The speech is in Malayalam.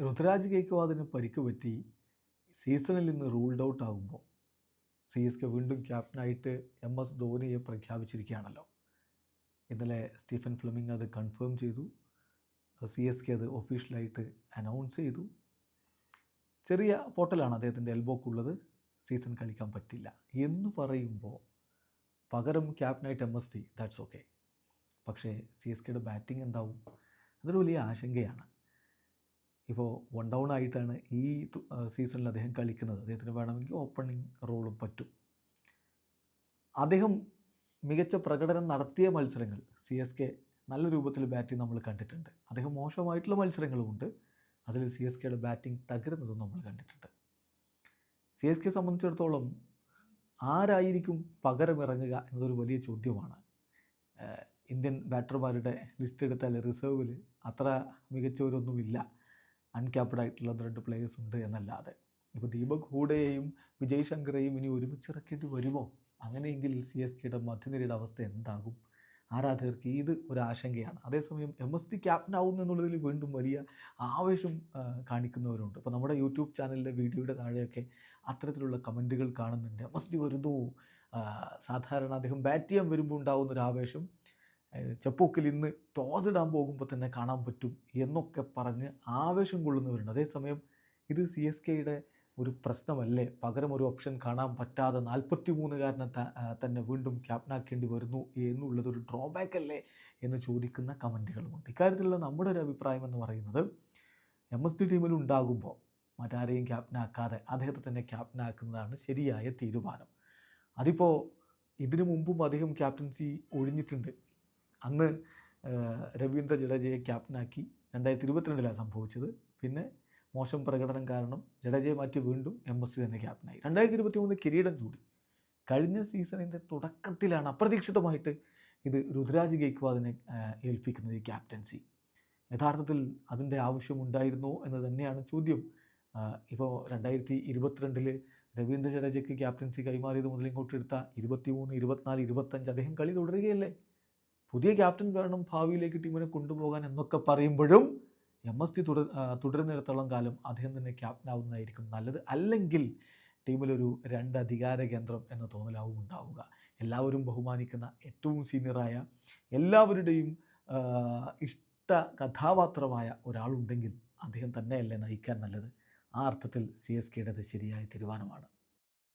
ഋതുരാജ് ഗേക്വാദിന് പരിക്ക് പറ്റി സീസണിൽ നിന്ന് റൂൾഡ് ഔട്ട് ആകുമ്പോൾ സി എസ് കെ വീണ്ടും ക്യാപ്റ്റനായിട്ട് എം എസ് ധോനിയെ പ്രഖ്യാപിച്ചിരിക്കുകയാണല്ലോ. ഇന്നലെ സ്റ്റീഫൻ ഫ്ലമിംഗ് അത് കൺഫേം ചെയ്തു. സി എസ് കെ അത് ഒഫീഷ്യലായിട്ട് അനൗൺസ് ചെയ്തു. ചെറിയ പോട്ടലാണ് അദ്ദേഹത്തിന്റെ എൽബോക്കുള്ളത്. സീസൺ കളിക്കാൻ പറ്റില്ല. എന്ന് പറയുമ്പോൾ പകരം ക്യാപ്റ്റനായിട്ട് M S T that's okay പക്ഷേ സി എസ് കെയുടെ ബാറ്റിംഗ് എന്താവും? അതൊരു വലിയ ആശങ്കയാണ്. ഇപ്പോൾ വൺ ഡൗൺ ആയിട്ടാണ് ഈ സീസണിൽ അദ്ദേഹം കളിക്കുന്നത്. അദ്ദേഹത്തിന് വേണമെങ്കിൽ ഓപ്പണിംഗ് റോളും പറ്റും. അദ്ദേഹം മികച്ച പ്രകടനം നടത്തിയ മത്സരങ്ങൾ സി എസ് കെ നല്ല രൂപത്തിൽ ബാറ്റിംഗ് നമ്മൾ കണ്ടിട്ടുണ്ട്. അദ്ദേഹം മോശമായിട്ടുള്ള മത്സരങ്ങളുമുണ്ട് അതിൽ സി എസ് കെയുടെ ബാറ്റിംഗ് തകരുന്നതും നമ്മൾ കണ്ടിട്ടുണ്ട്. സി എസ് കെ സംബന്ധിച്ചിടത്തോളം ആരായിരിക്കും പകരമിറങ്ങുക എന്നതൊരു വലിയ ചോദ്യമാണ്. ഇന്ത്യൻ ബാറ്റർമാരുടെ ലിസ്റ്റ് എടുത്താൽ റിസർവിൽ അത്ര മികച്ചവരൊന്നുമില്ല. അൺക്യാപ്ഡ് ആയിട്ടുള്ള രണ്ട് പ്ലേയേഴ്സ് ഉണ്ട് എന്നല്ലാതെ. ഇപ്പോൾ ദീപക് ഹൂഡയെയും വിജയ് ശങ്കറേയും ഇനി ഒരുമിച്ച് ഇറക്കേണ്ടി വരുമോ? അങ്ങനെയെങ്കിൽ സി എസ് കെയുടെ മധ്യനിരയുടെ അവസ്ഥ എന്താകും? ആരാധകർക്ക് ഇത് ഒരു ആശങ്കയാണ്. അതേസമയം എം എസ് ടി ക്യാപ്റ്റൻ ആവുന്നു എന്നുള്ളതിൽ വീണ്ടും വലിയ ആവേശം കാണിക്കുന്നവരുണ്ട്. ഇപ്പോൾ നമ്മുടെ യൂട്യൂബ് ചാനലിലെ വീഡിയോയുടെ താഴെയൊക്കെ അത്തരത്തിലുള്ള കമന്റുകൾ കാണുന്നുണ്ട്. എം എസ് ടി വരുന്നു. സാധാരണ അദ്ദേഹം ബാറ്റ് ചെയ്യാൻ വരുമ്പോൾ ഉണ്ടാകുന്ന ഒരു ആവേശം ചെപ്പോക്കിൽ ഇന്ന് ടോസ് ഇടാൻ പോകുമ്പോൾ തന്നെ കാണാൻ പറ്റും എന്നൊക്കെ പറഞ്ഞ് ആവേശം കൊള്ളുന്നവരുണ്ട്. അതേസമയം ഇത് സി എസ് കെയുടെ ഒരു പ്രശ്നമല്ലേ? പകരം ഒരു ഓപ്ഷൻ കാണാൻ പറ്റാതെ നാൽപ്പത്തി മൂന്നുകാരനെ തന്നെ വീണ്ടും ക്യാപ്റ്റനാക്കേണ്ടി വരുന്നു എന്നുള്ളതൊരു ഡ്രോബാക്ക് അല്ലേ എന്ന് ചോദിക്കുന്ന കമന്റുകളുമുണ്ട്. ഇക്കാര്യത്തിലുള്ള നമ്മുടെ ഒരു അഭിപ്രായം എന്ന് പറയുന്നത് എം എസ് ടി ടീമിൽ ഉണ്ടാകുമ്പോൾ മറ്റാരെയും ക്യാപ്റ്റനാക്കാതെ അദ്ദേഹത്തെ തന്നെ ക്യാപ്റ്റനാക്കുന്നതാണ് ശരിയായ തീരുമാനം. അതിപ്പോൾ ഇതിനു മുമ്പും അദ്ദേഹം ക്യാപ്റ്റൻസി ഒഴിഞ്ഞിട്ടുണ്ട്. അന്ന് രവീന്ദ്ര ജഡേജയെ ക്യാപ്റ്റനാക്കി രണ്ടായിരത്തി ഇരുപത്തിരണ്ടിലാണ് സംഭവിച്ചത്. പിന്നെ മോശം പ്രകടനം കാരണം ജഡേജയെ മാറ്റി വീണ്ടും എം എസ് സി തന്നെ ക്യാപ്റ്റനായി. രണ്ടായിരത്തി ഇരുപത്തി മൂന്ന് കിരീടം ചൂടി. കഴിഞ്ഞ സീസണിന്റെ തുടക്കത്തിലാണ് അപ്രതീക്ഷിതമായിട്ട് ഇത് രുദ്രാജ് ഗെയ്ക്വാദിനെ ആ, ഏൽപ്പിക്കുന്നത് ഈ ക്യാപ്റ്റൻസി. യഥാർത്ഥത്തിൽ അതിന്റെ ആവശ്യമുണ്ടായിരുന്നോ എന്ന് തന്നെയാണ് ചോദ്യം. ഇപ്പോൾ രണ്ടായിരത്തി ഇരുപത്തിരണ്ടിൽ രവീന്ദ്ര ജഡേജയ്ക്ക് ക്യാപ്റ്റൻസി കൈമാറിയത് മുതൽ ഇങ്ങോട്ട് എടുത്ത ഇരുപത്തി മൂന്ന് ഇരുപത്തിനാല് ഇരുപത്തഞ്ച് അദ്ദേഹം കളി തുടരുകയല്ലേ? പുതിയ ക്യാപ്റ്റൻ വേണം ഭാവിയിലേക്ക് ടീമിനെ കൊണ്ടുപോകാൻ എന്നൊക്കെ പറയുമ്പോഴും എം എസ് ടി തുട തുടരുന്നിടത്തോളം കാലം അദ്ദേഹം തന്നെ ക്യാപ്റ്റൻ ആവുന്നതായിരിക്കും നല്ലത്. അല്ലെങ്കിൽ ടീമിലൊരു രണ്ട് അധികാര കേന്ദ്രം എന്ന തോന്നലാവും ഉണ്ടാവുക. എല്ലാവരും ബഹുമാനിക്കുന്ന ഏറ്റവും സീനിയറായ എല്ലാവരുടെയും ഇഷ്ട കഥാപാത്രമായ ഒരാളുണ്ടെങ്കിൽ അദ്ദേഹം തന്നെയല്ലേ നയിക്കാൻ നല്ലത്. ആ അർത്ഥത്തിൽ സി എസ് കെയുടേത് ശരിയായ തീരുമാനമാണ്.